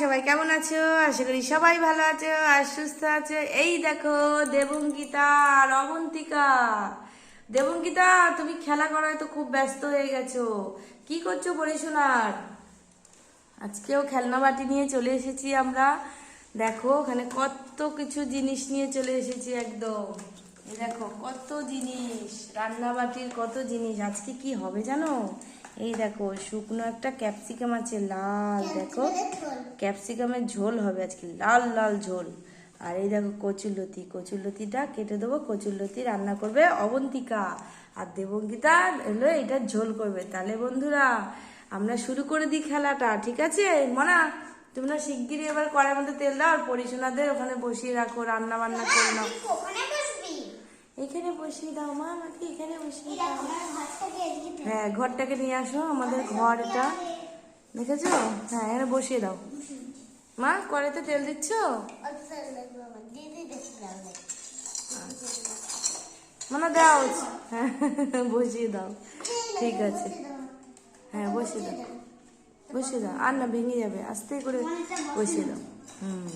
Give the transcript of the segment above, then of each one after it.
সবাই কেমন আছো? আশা করি সবাই ভালো আছো আর সুস্থ আছো। এই দেখো দেবঙ্গিতা আর অবন্তিকা। দেবঙ্গিতা তুমি খেলা করায় তো খুব ব্যস্ত হয়ে গেছো। কি করছ পড়াশোনার আজকেও খেলনা বাটি নিয়ে চলে এসেছি আমরা। দেখো, ওখানে কত কিছু জিনিস নিয়ে চলে এসেছি একদম। দেখো, কত জিনিস, রান্না বাটির কত জিনিস। আজকে কি হবে জানো? এই দেখো শুকনো একটা ক্যাপসিকাম আছে লাল দেখো। ক্যাপসিকামের ঝোল হবে আজকে লাল লাল ঝোল। আর এই দেখো কচুরলতি কচুরলতিটা কেটে দেবো কচুরলতি রান্না করবে অবন্তিকা। আর দেবঙ্গিতা এলো এটা ঝোল করবে। তাহলে বন্ধুরা আমরা শুরু করে দিই খেলাটা ঠিক আছে? মনা তোমরা শিগগিরই এবার কড়ার মধ্যে তেল দাও আর পরিশোনাদের ওখানে বসিয়ে রাখো রান্না বান্না করে নাও। বসবি এখানে বসিয়ে দাও মা আমাকে এখানে বসিয়ে দাও। হ্যাঁ ঘরটাকে নিয়ে আসো আমাদের ঘর এটা। দেখেছ? হ্যাঁ এখানে বসিয়ে দাও। মা কড়াইতে তেল দিচ্ছ? লাগবে মানে দাও হ্যাঁ বসিয়ে দাও। ঠিক আছে। হ্যাঁ বসিয়ে দাও। বসিয়ে দাও। আর না ভেঙে যাবে। আস্তে করে বসিয়ে দাও। হুম।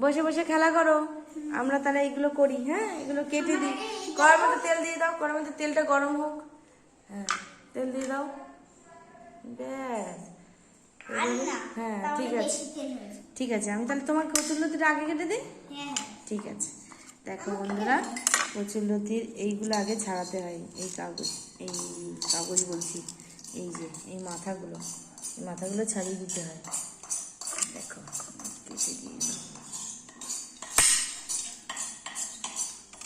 বসে বসে খেলা করো। আমরা তাহলে এগুলো করি হ্যাঁ? এগুলো কেটে দিই। কড়ার মধ্যে তেল দিয়ে দাও কড়ার মধ্যে তেলটা গরম হোক। হ্যাঁ তেল দিয়ে দাও। ব্যাস। হ্যাঁ ঠিক আছে। ঠিক আছে আমি তাহলে তোমার কচুরলতিটা আগে কেটে দিই? হ্যাঁ ঠিক আছে। দেখো বন্ধুরা কচুরলতির এইগুলো আগে ছাড়াতে হয় এই কাগজ এই কাগজ বলছি এই যে এই মাথাগুলো এই মাথাগুলো ছাড়িয়ে দিতে হয়। দেখো কেটে দিয়ে দাও।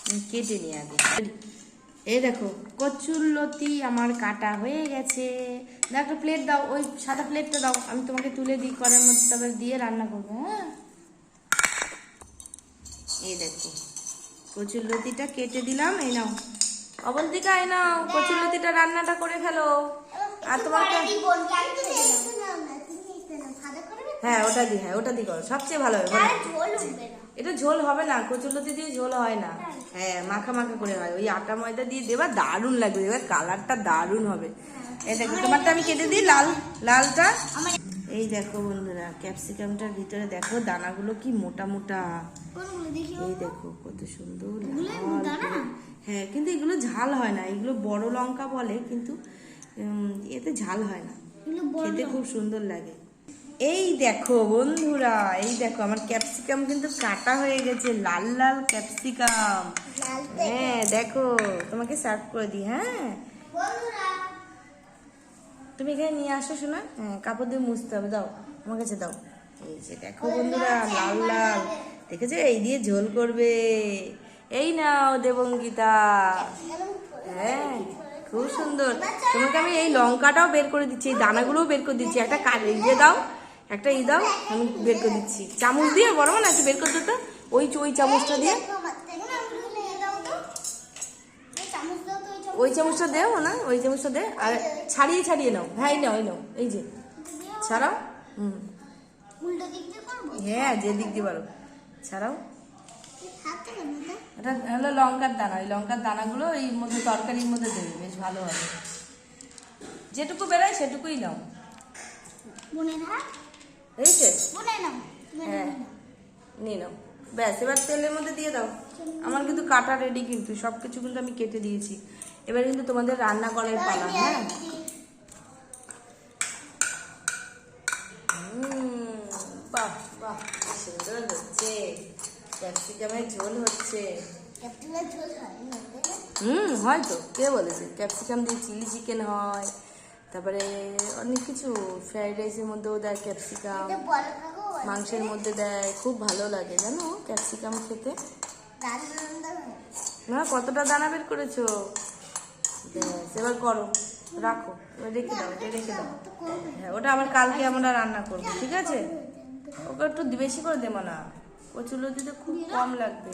আমি কেটে নিই আগে এই দেখো কচুরলতি আমার কাটা হয়ে গেছে। একটা প্লেট দাও ওই সাদা প্লেটটা দাও আমি তোমাকে তুলে দিই করার মধ্যে তারপর দিয়ে রান্না করব হ্যাঁ? এই দেখো কচুর লতিটা কেটে দিলাম এই নাও। অবন্তিকা এই নাও কচুর লতিটা রান্নাটা করে ফেলো। আর তোমাকে হ্যাঁ ওটা দি হ্যাঁ ওটা দি করো সবচেয়ে ভালো হবে এটা ঝোল হবে না কচুর লতি দিয়ে ঝোল হয় না। হ্যাঁ মাখা মাখা করে হয়। ওই আটা ময়দা দিয়ে দেবা দারুণ লাগবে। এবার কালারটা দারুণ হবে। এই দেখো তোমারটা আমি কেটে দিই লাল লালটা। এই দেখো বন্ধুরা ক্যাপসিকামটার ভিতরে দেখো দানাগুলো কি মোটা মোটা। এই দেখো কত সুন্দর হ্যাঁ কিন্তু এগুলো ঝাল হয় না। এগুলো বড় লঙ্কা বলে কিন্তু এতে ঝাল হয় না। খেতে খুব সুন্দর লাগে। এই দেখো বন্ধুরা এই দেখো আমার ক্যাপসিকাম কিন্তু কাটা হয়ে গেছে লাল লাল ক্যাপসিকাম। হ্যাঁ দেখো তোমাকে সার্ভ করে দিই হ্যাঁ? তুমি এখানে নিয়ে আসো শোনা হ্যাঁ কাপড় দিয়ে মুছতে হবে দাও আমার কাছে দাও। এই যে দেখো বন্ধুরা লাল লাল দেখেছ? এই দিয়ে ঝোল করবে। এই নাও দেবঙ্গিতা। হ্যাঁ খুব সুন্দর। তোমাকে আমি এই লঙ্কাটাও বের করে দিচ্ছি এই দানাগুলোও বের করে দিচ্ছি। একটা কাজ ইয়ে দাও একটা ই দাও, আমি বের করে দিচ্ছি। চামচ দিয়ে, বড় না একটু বের করতে তো। ওই ওই চামচটা দিয়ে। ওই চামচটা দেও না, ওই চামচটা দে। আর ছাড়িয়ে ছাড়িয়ে নাও। হ্যাঁ এই নাও নাও, এই যে। ছাড়াও, হুম। হ্যাঁ যে দিক দিয়ে পারো। ছাড়াও? এটা হলো লঙ্কার দানা। ওই লঙ্কার দানাগুলো এই মধ্যে তরকারির মধ্যে দেবে, বেশ ভালো হবে। যেটুকু বেরোয় সেটুকুই নাও। বোনের নাও হ্যাঁ নিয়ে নাও। ব্যাস এবার তেলের মধ্যে দিয়ে দাও। আমার কিন্তু কাটা রেডি কিন্তু সব কিছু কিন্তু আমি কেটে দিয়েছি। এবার কিন্তু তোমাদের রান্না করার পালা হ্যাঁ? বাহ বাহ সুন্দর হচ্ছে। ক্যাপসিকামের ঝোল হচ্ছে? হুম হয় তো কে বলেছে? ক্যাপসিকাম দিয়ে চিলি চিকেন হয়। তারপরে অনেক কিছু ফ্রাইড রাইসের মধ্যেও দেয় ক্যাপসিকাম। মাংসের মধ্যে দেয় খুব ভালো লাগে জানো? ক্যাপসিকাম খেতে। না কতটা দানা বের করেছ? ব্যাস এবার করো রাখো এবার রেখে দাও এটা রেখে দাও। হ্যাঁ ওটা আবার কালকে আমরা রান্না করব ঠিক আছে? ওকে একটু বেশি করে দেবো না। কচুলো দিতে খুব কম লাগবে।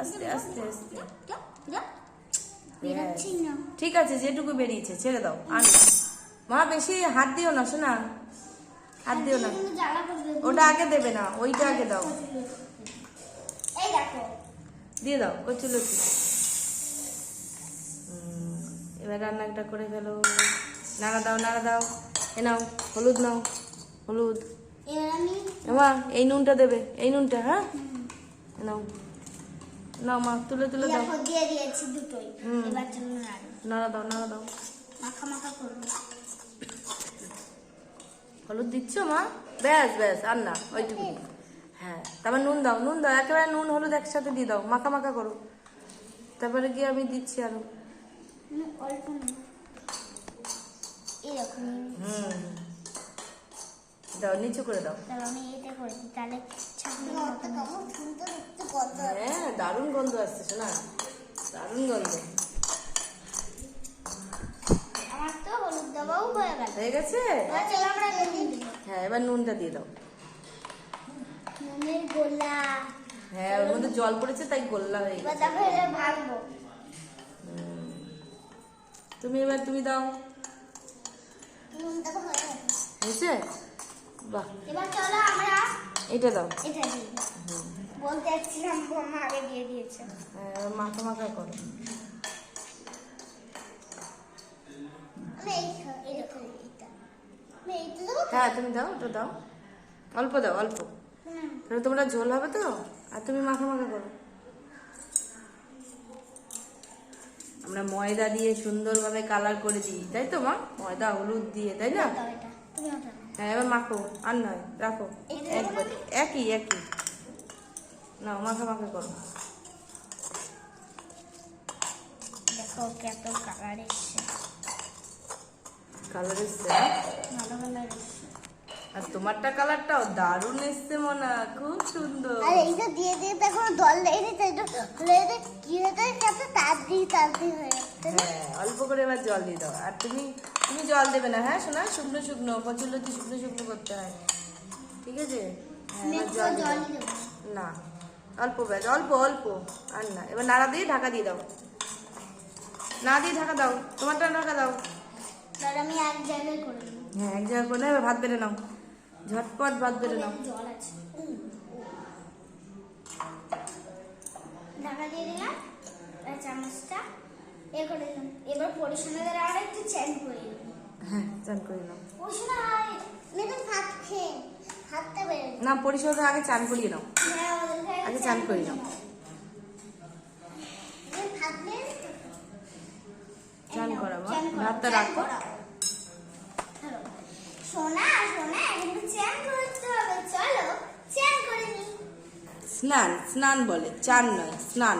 আস্তে আস্তে আস্তে। ঠিক আছে যেটুকু বেরিয়েছে ছেড়ে দাও আর না। মা বেশি হাত দিও না শোনা। হাত দিও না। ওটা আগে দেবে না ওইটা আগে দাও। এই দেখো। দিয়ে দাও কচুলতি এবার রান্নাটা করে ফেলো। নাড়া দাও নাড়া দাও। এ নাও হলুদ নাও হলুদ। মা এই নুনটা দেবে এই নুনটা হ্যাঁ? নাও। নাও মা তুলে তুলে দাও। দিয়ে দিয়েছি দুটোই। এবার জন্য নাড়া দাও নাড়া দাও। মাখা মাখা করব। হলুদ দিচ্ছ মা? ব্যাস ব্যাস আর না ওইটুকু হ্যাঁ তারপর নুন দাও নুন দাও একেবারে নুন হলুদ একসাথে দিয়ে দাও মাখা মাখা করো। তারপরে গিয়ে আমি দিচ্ছি আরও হুম, না দাও নিচু করে দাও। হ্যাঁ দারুণ গন্ধ আসছে শোনা। দারুণ গন্ধ। আমার তো হলুদ দেওয়াও হয়ে গেল। হয়ে গেছে? আমরা নুন হ্যাঁ এবার নুনটা দিয়ে দাও। নুনের গোলা। হ্যাঁ ওর মধ্যে জল পড়েছে তাই গোল্লা হয়ে গেছে। দেখো এটা ভাঙবো। তুমি এবার তুমি দাও। নুনটা হয়ে গেছে হয়েছে? বাহ। এবার চলো আমরা এটা দাও। এটা দিই। বলতে যাচ্ছিলাম বোমা আগে দিয়ে দিয়েছে। হ্যাঁ, এবার মাখা মাখা করো আমি এই খা- এরকম এইটা আমি এইটা দেবো হ্যাঁ তুমি দাও ওটা দাও। অল্প দাও অল্প। তাহলে তোমরা ঝোল হবে তো? আর তুমি মাখা মাখা করো। আমরা ময়দা দিয়ে সুন্দরভাবে কালার করে দিই তাই তো মা? ময়দা হলুদ দিয়ে তাই না। হ্যাঁ এবার মাখো আর নয় রাখো। একবার। একই একই। না মাখা মাখা করো। দেখো কত কালার এসছে। কালার এসছে ভালো কালার এসছে আর তোমারটা কালারটাও দারুণ এসছে মনা খুব সুন্দর। আর এইটা দিয়ে দিয়ে দেখো দল লেগে এটা এটা কি হতে কত তাড়াতাড়ি তাড়াতাড়ি হয়ে যাচ্ছে না? হ্যাঁ অল্প করে এবার জল দিয়ে দাও। আর তুমি তুমি জল দেবে না হ্যাঁ শোনা শুকনো শুকনো কচুলতি শুকনো শুকনো করতে হয়। ঠিক আছে? হ্যাঁ জল দিয়ে না অল্প ব্যাস অল্প অল্প আর না এবার নাড়া দিয়ে ঢাকা দিয়ে দাও। না দিয়ে ঢাকা দাও তোমারটা ঢাকা দাও। তাহলে আমি এক জায়গায় করে হ্যাঁ এক জায়গা করে ভাত বেড়ে নাও। ঝটপট ভাত বেড়ে নাও। জল আছে। ঢাকা দিয়ে দিলাম চামচটা। এ করে দিলাম। এবার আর একটু চ্যান করে হ্যাঁ চান করে নাও। পরিশোনা মেয়েদের ভাত খেয়ে হাতটা বেড়ে না পরিশোধে আগে চান করিয়ে নাও। হ্যাঁ আগে চান করে নাও ভাত বেড়ে চান করাবো চান করাবো, ভাতটা রাখো। সোনা সোনা কিন্তু চ্যান করতে হবে চলো চ্যান করে নি। স্নান স্নান বলে চান নয় স্নান।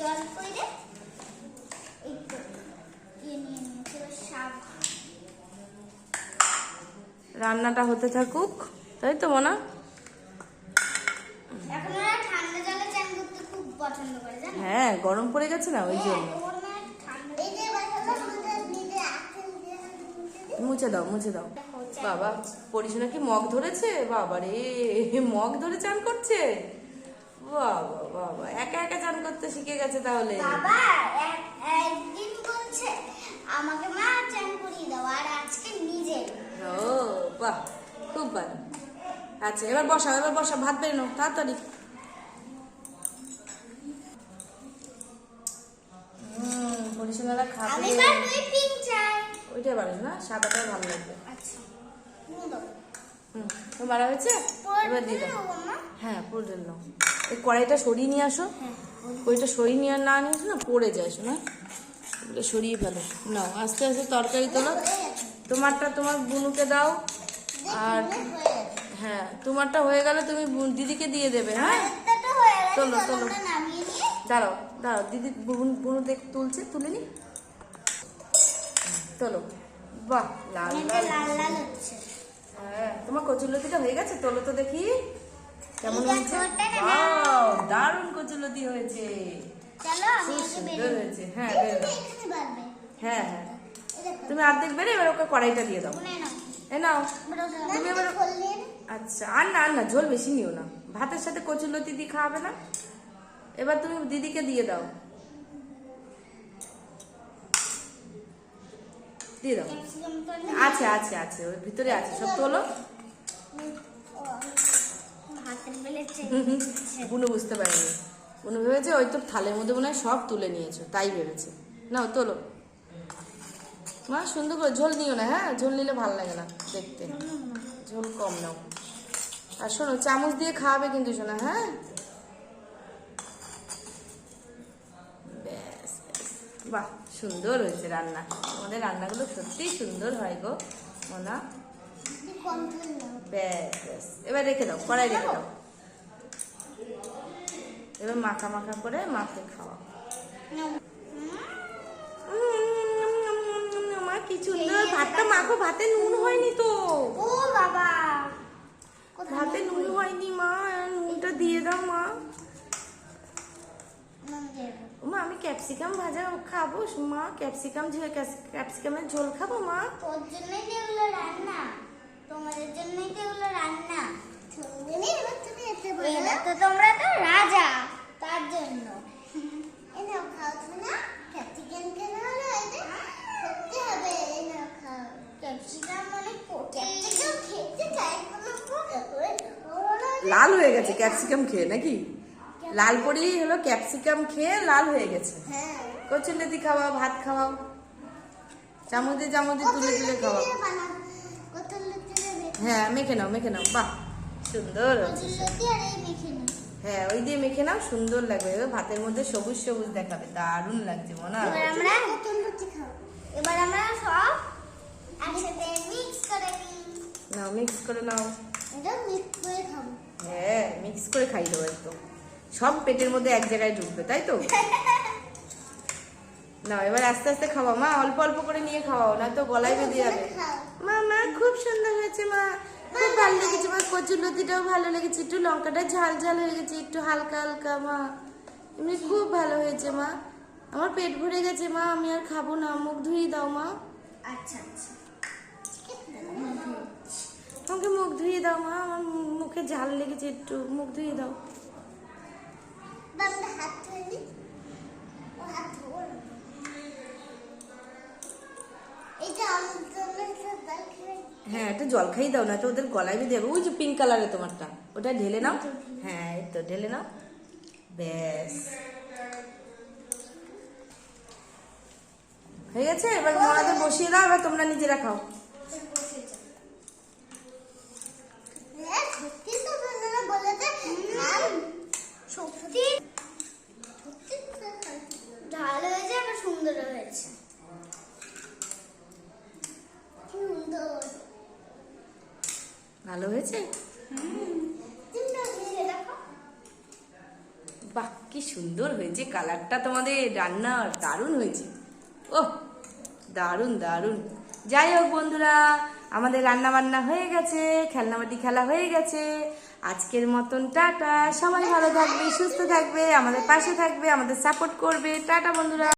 জল ইয়ে রান্নাটা হতে থাকুক তাই তো মনা? এখন ওরা ঠান্ডা জলে চান করতে খুব পছন্দ করে জানো হ্যাঁ গরম পড়ে গেছে না ওই জন্য? মুছে দাও মুছে দাও। বাবা পরিশোনা কি মগ ধরেছে? বাবা রে মগ ধরে চান করছে? বাবা বাবা একা একা চান করতে শিখে গেছে তাহলে। বাবা একদিন বলছে আমাকে মা চান করিয়ে দাও আর আজকে নিজে ও বাহ খুব ভালো। আচ্ছা এবার বসা এবার বসা ভাত বেরো তাড়াতাড়ি। পরিশোনারা খাবে। আমি এবার দুই পিং চাই। ওইটা বাড়ি না? সাদাটাই ভালো লাগবে। আচ্ছা। হুম তো বাড়া হয়েছে? এবার দিয়ে দাও। হ্যাঁ ঢেল নাও এই কড়াইটা সরিয়ে নিয়ে আসো। হ্যাঁ ওইটা সরিয়ে নিয়ে না নিয়ে আসো না পড়ে যায় শোনা? এগুলো সরিয়ে ফেলো। নাও আস্তে আস্তে তরকারি তোলো। তোমারটা তোমার বুনুকে দাও। আর হ্যাঁ তোমারটা হয়ে গেলে তুমি দিদিকে দিয়ে দেবে হ্যাঁ? তোলো, তোলো। দাঁড়াও দাঁড়াও দিদি বুনু- বুনু দেখ তুলছে তুলে নি। তোলো। বাহ লাল লাল। লাল লাল হচ্ছে। হ্যাঁ তোমার কচুলতিটা হয়ে গেছে? তোলো তো দেখি। কেমন হয়েছে? দারুণ। কচুলতি হয়েছে। চলো আমি সুন্দর হয়েছে। হ্যাঁ হ্যাঁ হ্যাঁ। দেখো। তুমি অর্ধেক বেড়ে এবার ওকে কড়াইটা দিয়ে দাও। নাও। এ নাও। তুমি তুমি এবার আচ্ছা আর না আর না ঝোল বেশি নিও না। ভাতের সাথে কচুলতি দিয়ে খাওয়াবে না? এবার তুমি দিদিকে দিয়ে দাও। দিয়ে দাও। আছে আছে আছে, ওর ভিতরে আছে, সব তোলো। বুনু বুঝতে পারেনি। বুনু ভেবেছে, ওই তো থালের মধ্যে মনে হয় সব তুলে নিয়েছো। তাই ভেবেছে। নাও, তোলো। মা, সুন্দর করে ঝোল নিও না হ্যাঁ? ঝোল নিলে ভালো লাগে না দেখতে। ঝোল কম নাও। আর শোনো, চামচ দিয়ে খাওয়াবে কিন্তু শোনা হ্যাঁ? বাহ সুন্দর হয়েছে রান্না। আমাদের রান্নাগুলো সত্যিই সুন্দর হয় গো মোনা। ব্যাস ব্যাস। এবার রেখে দাও কড়াই রেখে দাও। এবার মাখা মাখা করে মাখে খাওয়া মা কি সুন্দর। ভাতটা মাখো ভাতে নুন হয়নি তো। ও বাবা ভাতে নুন হয়নি মা নুনটা দিয়ে দাও মা। মা আমি ক্যাপসিকাম ভাজা খাব। মা ক্যাপসিকাম ঝোল ক্যাপসিকামের ঝোল খাব মা। তোর জন্যই তো এগুলো রান্না। তোমাদের জন্যই তো এগুলো রান্না। এরা তো তোমরা তো রাজা। তার জন্য। এই নাও খাও তুমি না? ক্যাপসিকাম কেন হলো এটা সত্যি হবে। এই নাও খাও। ক্যাপসিকাম মানে ক্যাপসিকাম। খেতে চাই কোনো লাল হয়ে গেছে ক্যাপসিকাম খেয়ে নাকি? লাল পরি হলো ক্যাপসিকাম খেয়ে লাল হয়ে গেছে। হ্যাঁ। কচুলেতি খাওয়া ভাত খাওয়াও। চামচে চামচে তুলে তুলে খাওয়াও। হ্যাঁ মেখে নাও মেখে নাও। বাহ সুন্দর হ্যাঁ ওই দিয়ে মেখে নাও সুন্দর লাগবে। ভাতের মধ্যে সবুজ সবুজ দেখাবে। দারুণ লাগছে মনে হয়। এবার আমরা নতুন লুচি খাব। এবার আমরা সব একসাথে মিক্স করে নিই। নাও মিক্স করে নাও। এটা মিক্স করে খাব। হ্যাঁ মিক্স করে খাই দেবো একদম। সব পেটের মধ্যে এক জায়গায় ঢুকবে তাই তো? না এবার আস্তে আস্তে খাওয়া। মা অল্প অল্প করে নিয়ে খাওয়াও না তো গলায় বেঁধে যাবে। মা মা খুব সুন্দর হয়েছে মা। খুব ভালো লেগেছে মা। কচুর লতিটাও ভালো লেগেছে। একটু লঙ্কাটা ঝাল ঝাল হয়ে গেছে একটু হালকা হালকা মা। এমনি খুব ভালো হয়েছে মা। আমার পেট ভরে গেছে মা আমি আর খাব না। মুখ ধুয়ে দাও মা। আচ্ছা আচ্ছা। আমাকে মুখ ধুয়ে দাও মা। আমার মুখে ঝাল লেগেছে একটু। মুখ ধুয়ে দাও। হ্যাঁ একটা জল খাই দাও না তো ওদের গলায় বেঁধে যাবে। ওই যে পিঙ্ক কালারের তোমারটা। ওটা ঢেলে নাও। হ্যাঁ এই তো ঢেলে নাও। ব্যাস। হয়ে গেছে? এবার মরাতে বসিয়ে দাও এবার তোমরা নিজেরা খাও বসে যাও। হ্যাঁ, সত্যি তো বন্ধুরা বলেছে খান। সত্যি সত্যি তো খান। ঝাল হয়েছে আর সুন্দর হয়েছে সুন্দর ভালো হয়েছে? বাহ, কি সুন্দর হয়েছে। কালারটা তোমাদের রান্না দারুণ হয়েছে। ও দারুণ দারুণ। যাই হোক বন্ধুরা, আমাদের রান্না বান্না হয়ে গেছে, খেলনাবাটি খেলা হয়ে গেছে। আজকের মতন টাটা। সবাই ভালো থাকবে, সুস্থ থাকবে, আমাদের পাশে থাকবে, আমাদের সাপোর্ট করবে। টাটা বন্ধুরা।